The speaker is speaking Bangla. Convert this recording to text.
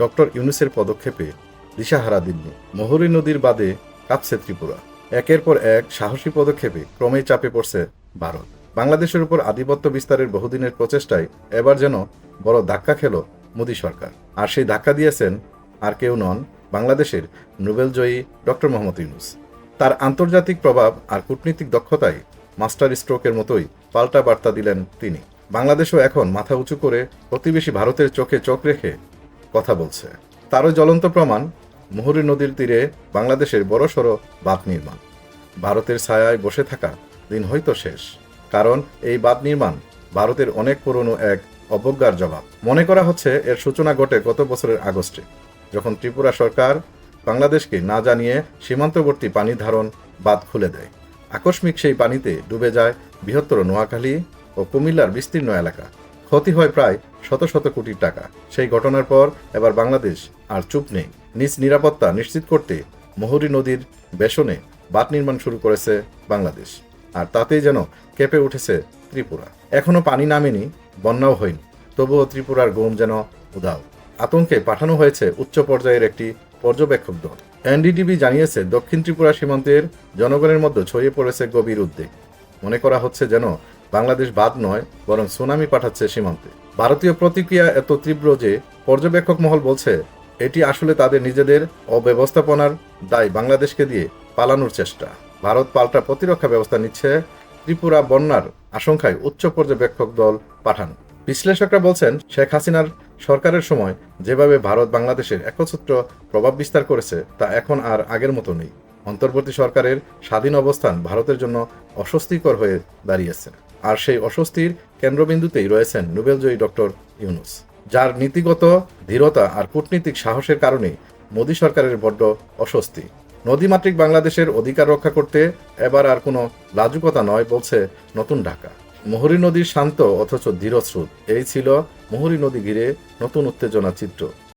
ডক্টর ইউনুসের পদক্ষেপে দিশাহারা দিল্লি। মহুরী নদীর বাদে কাঁপছে ত্রিপুরা। একের পর এক সাহসী পদক্ষেপে ক্রমেই চাপে পড়ছে ভারত। বাংলাদেশের উপর আধিপত্য বিস্তারের বহুদিনের প্রচেষ্টায় এবার যেন বড় ধাক্কা খেল মোদী সরকার। আর সেই ধাক্কা দিয়েছেন আর কেউ নন বাংলাদেশের নোবেলজয়ী ডক্টর মোহাম্মদ ইউনুস। তার আন্তর্জাতিক প্রভাব আর কূটনীতিক দক্ষতায় মাস্টার স্ট্রোকের মতোই পাল্টা বার্তা দিলেন তিনি। বাংলাদেশও এখন মাথা উঁচু করে প্রতিবেশী ভারতের চোখে চোখ রেখে কথা বলছে। তারও জ্বলন্ত প্রমাণ, মুহুরী নদীর তীরে বাংলাদেশের বড়সড় বাঁধ নির্মাণ। ভারতের ছায়ায় বসে থাকা দিন হয়তো শেষ, কারণ এই বাঁধ নির্মাণ ভারতের অনেক পুরনো এক অবজ্ঞার জবাব। মনে করা হচ্ছে, এর সূচনা ঘটে গত বছরের আগস্টে, যখন ত্রিপুরা সরকার বাংলাদেশকে না জানিয়ে সীমান্তবর্তী পানি ধারণ বাঁধ খুলে দেয়। আকস্মিক সেই পানিতে ডুবে যায় বৃহত্তর নোয়াখালী ও কুমিল্লার বিস্তীর্ণ এলাকা। ক্ষতি হয় প্রায় শত শত কোটি টাকা। সেই ঘটনার পর এবার বাংলাদেশ আর চুপ নেই। নিজ নিরাপত্তা নিশ্চিত করতে মহুরী নদীর বেসনে বাঁধ নির্মাণ শুরু করেছে বাংলাদেশ। আর তাতেই যেন কেঁপে উঠেছে ত্রিপুরা। এখনও পানি নামেনি, বন্যাও হয়নি। তবুও ত্রিপুরার গোম যেন উদাও আতঙ্কে পাঠানো হয়েছে উচ্চ পর্যায়ের একটি পর্যবেক্ষক দল। এনডিটিভি জানিয়েছে, দক্ষিণ ত্রিপুরা সীমান্তের জনগণের মধ্যে ছড়িয়ে পড়েছে গভীর উদ্বেগ। মনে করা হচ্ছে যেন বাংলাদেশ বাদ নয়, বরং সুনামি পাঠাচ্ছে সীমান্তে। ভারতীয় প্রতিক্রিয়া এত তীব্র যে পর্যবেক্ষক মহল বলছে, এটি আসলে তাদের নিজেদের অব্যবস্থাপনার দায় বাংলাদেশকে দিয়ে পালানোর চেষ্টা। ভারত পাল্টা প্রতিরক্ষা ব্যবস্থা নিচ্ছে ত্রিপুরা বন্যার আশঙ্কায় উচ্চ পর্যবেক্ষক দল পাঠান। বিশ্লেষকরা বলছেন, শেখ হাসিনার সরকারের সময় যেভাবে ভারত বাংলাদেশের একচ্ছত্র প্রভাব বিস্তার করেছে, তা এখন আর আগের মতো নেই। অন্তর্বর্তী সরকারের স্বাধীন অবস্থান ভারতের জন্য অস্বস্তিকর হয়ে দাঁড়িয়েছে। আর সেই অস্বস্তির কেন্দ্রবিন্দুতেই রয়েছেন নোবেলজয়ী ডক্টর ইউনুস, যার নীতিগত ধীরতা আর কূটনীতিক সাহসের কারণে মোদী সরকারের বড্ড অস্বস্তি। নদীমাতৃক বাংলাদেশের অধিকার রক্ষা করতে এবার আর কোনো লাজুকতা নয় বলছে নতুন ঢাকা। মোহরী নদীর শান্ত অথচ ধীর স্রোত এই ছিল মোহরী নদী ঘিরে নতুন উত্তেজনা চিত্র।